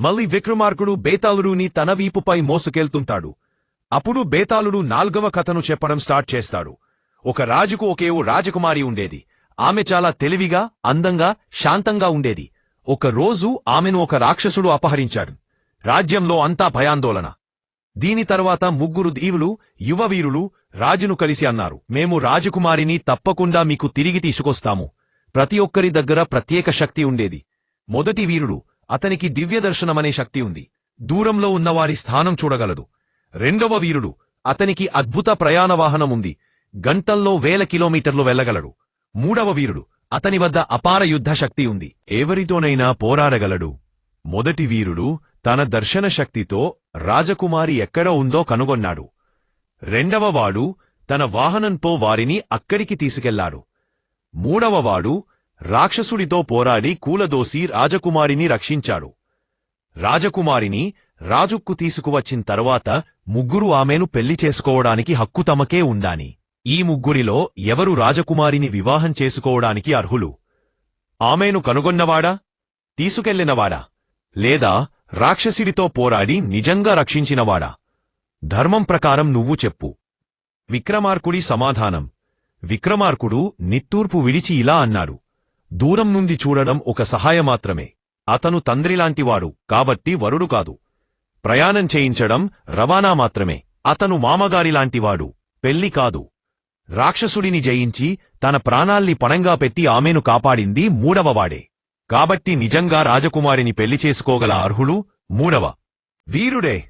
మళ్ళీ విక్రమార్కుడు బేతాళుడుని తన వీపుపై మోసుకెళ్తుంటాడు. అప్పుడు బేతాళుడు నాల్గవ కథను చెప్పడం స్టార్ట్ చేస్తాడు. ఒక రాజుకు ఒకేవో రాజకుమారి ఉండేది. ఆమె చాలా తెలివిగా అందంగా శాంతంగా ఉండేది. ఒక రోజు ఆమెను ఒక రాక్షసుడు అపహరించాడు. రాజ్యంలో అంతా భయాందోళన. దీని తర్వాత ముగ్గురు దీవులు యువవీరులు రాజును కలిసి అన్నారు మేము రాజకుమారిని తప్పకుండా మీకు తిరిగి తీసుకొస్తాము. ప్రతి ఒక్కరి దగ్గర ప్రత్యేక శక్తి ఉండేది. మొదటి వీరుడు అతనికి దివ్యదర్శనమనే శక్తి ఉంది. దూరంలో ఉన్నవారి స్థానం చూడగలదు. రెండవ వీరుడు అతనికి అద్భుత ప్రయాణ వాహనం ఉంది. గంటల్లో వేల కిలోమీటర్లు వెళ్ళగలడు. మూడవ వీరుడు అతని వద్ద అపార యుద్ధ శక్తి ఉంది. ఎవరితోనైనా పోరాడగలడు. మొదటి వీరుడు తన దర్శన శక్తితో రాజకుమారి ఎక్కడ ఉందో కనుగొన్నాడు. రెండవవాడు తన వాహనంతో వారిని అక్కడికి తీసుకెళ్ళాడు. మూడవవాడు రాక్షసుడితో పోరాడి కూలదోసి రాజకుమారిని రక్షించాడు. రాజకుమారిని రాజుక్కు తీసుకువచ్చిన తర్వాత ముగ్గురు ఆమెను పెళ్ళి చేసుకోవడానికి హక్కు తమకే ఉండాని. ఈ ముగ్గురిలో ఎవరు రాజకుమారిని వివాహం చేసుకోవడానికి అర్హులు? ఆమెను కనుగొన్నవాడా? తీసుకెళ్ళినవాడా? లేదా రాక్షసుడితో పోరాడి నిజంగా రక్షించినవాడా? ధర్మం ప్రకారం నువ్వు చెప్పు. విక్రమార్కుడి సమాధానం. విక్రమార్కుడు నిత్తూర్పు విడిచి ఇలా అన్నాడు. దూరం నుండి చూడడం ఒక సహాయమాత్రమే అతను తండ్రిలాంటివాడు కాబట్టి వరుడు కాదు. ప్రయాణం చేయించడం రవాణా మాత్రమే. అతను మామగారిలాంటివాడు పెళ్ళి కాదు. రాక్షసుడిని జయించి తన ప్రాణాల్ని పణంగా పెట్టి ఆమెను కాపాడింది మూడవవాడే. కాబట్టి నిజంగా రాజకుమారిని పెళ్ళి చేసుకోగల అర్హుడు మూడవ వీరుడే.